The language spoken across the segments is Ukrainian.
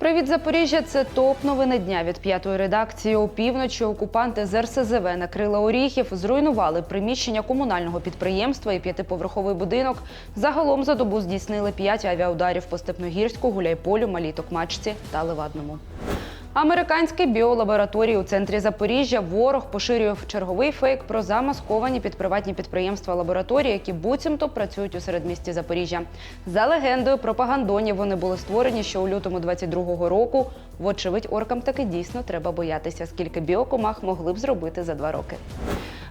Привіт, Запоріжжя! Це топ новини дня від п'ятої редакції. Опівночі окупанти з РСЗВ накрили Оріхів, зруйнували приміщення комунального підприємства і п'ятиповерховий будинок. Загалом за добу здійснили п'ять авіаударів по Степногірську, Гуляйполю, Малій Токмачці та Левадному. Американські біолабораторії у центрі Запоріжжя ворог поширює черговий фейк про замасковані під приватні підприємства лабораторії, які буцімто працюють у середмісті Запоріжжя. За легендою пропагандонів вони були створені ще у лютому 22-го року. Вочевидь, оркам таки дійсно треба боятися, скільки біокомах могли б зробити за два роки.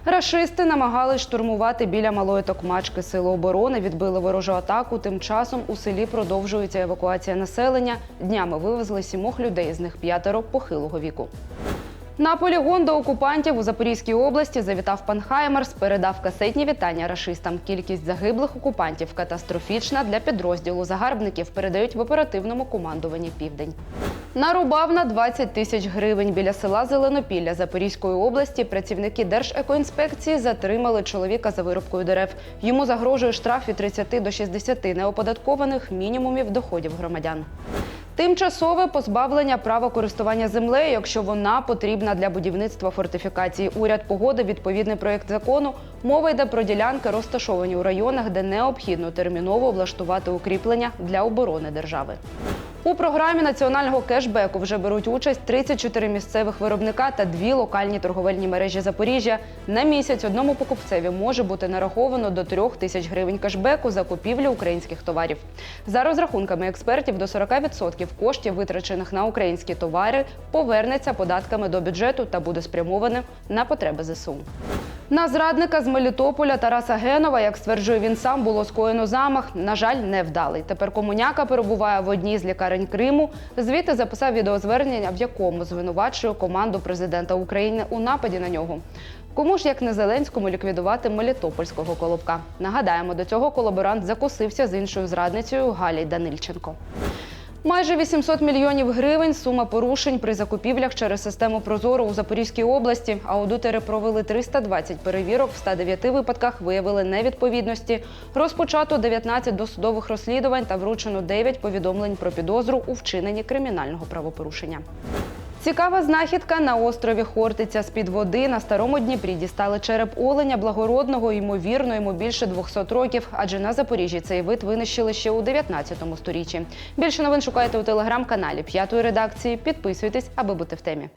Рашисти намагались штурмувати біля малої токмачки. Сили оборони відбили ворожу атаку. Тим часом у селі продовжується евакуація населення. Днями вивезли сімох людей, з них п'ятеро похилого віку. На полігон до окупантів у Запорізькій області завітав пан Хаймерс, передав касетні вітання рашистам. Кількість загиблих окупантів катастрофічна для підрозділу загарбників. Передають в оперативному командуванні Південь. Нарубав на 20 тисяч гривень біля села Зеленопілля Запорізької області. Працівники Держекоінспекції затримали чоловіка за вирубкою дерев. Йому загрожує штраф від 30 до 60 неоподаткованих мінімумів доходів громадян. Тимчасове позбавлення права користування землею, якщо вона потрібна для будівництва фортифікації. Уряд погодив відповідний проєкт закону. Мова йде про ділянки, розташовані у районах, де необхідно терміново влаштувати укріплення для оборони держави. У програмі національного кешбеку вже беруть участь 34 місцевих виробника та дві локальні торговельні мережі Запоріжжя. На місяць одному покупцеві може бути нараховано до 3 тисяч гривень кешбеку за купівлю українських товарів. За розрахунками експертів, до 40% коштів, витрачених на українські товари, повернеться податками до бюджету та буде спрямоване на потреби ЗСУ. На зрадника з Мелітополя Тараса Генова, як стверджує він сам, було скоєно замах. На жаль, невдалий. Тепер комуняка перебуває в одній з лікарень Криму. Звідти записав відеозвернення, в якому звинувачує команду президента України у нападі на нього. Кому ж як не Зеленському ліквідувати Мелітопольського колобка? Нагадаємо, до цього колаборант закусився з іншою зрадницею Галій Данильченко. Майже 800 мільйонів гривень сума порушень при закупівлях через систему Прозоро у Запорізькій області. Аудитори провели 320 перевірок. В 109 випадках виявили невідповідності. Розпочато 19 досудових розслідувань та вручено 9 повідомлень про підозру у вчиненні кримінального правопорушення. Цікава знахідка на острові Хортиця з-під води на старому Дніпрі дістали череп оленя благородного, ймовірно, йому більше 200 років, адже на Запоріжжі цей вид винищили ще у 19 сторіччі. Більше новин шукайте у телеграм-каналі п'ятої редакції. Підписуйтесь, аби бути в темі.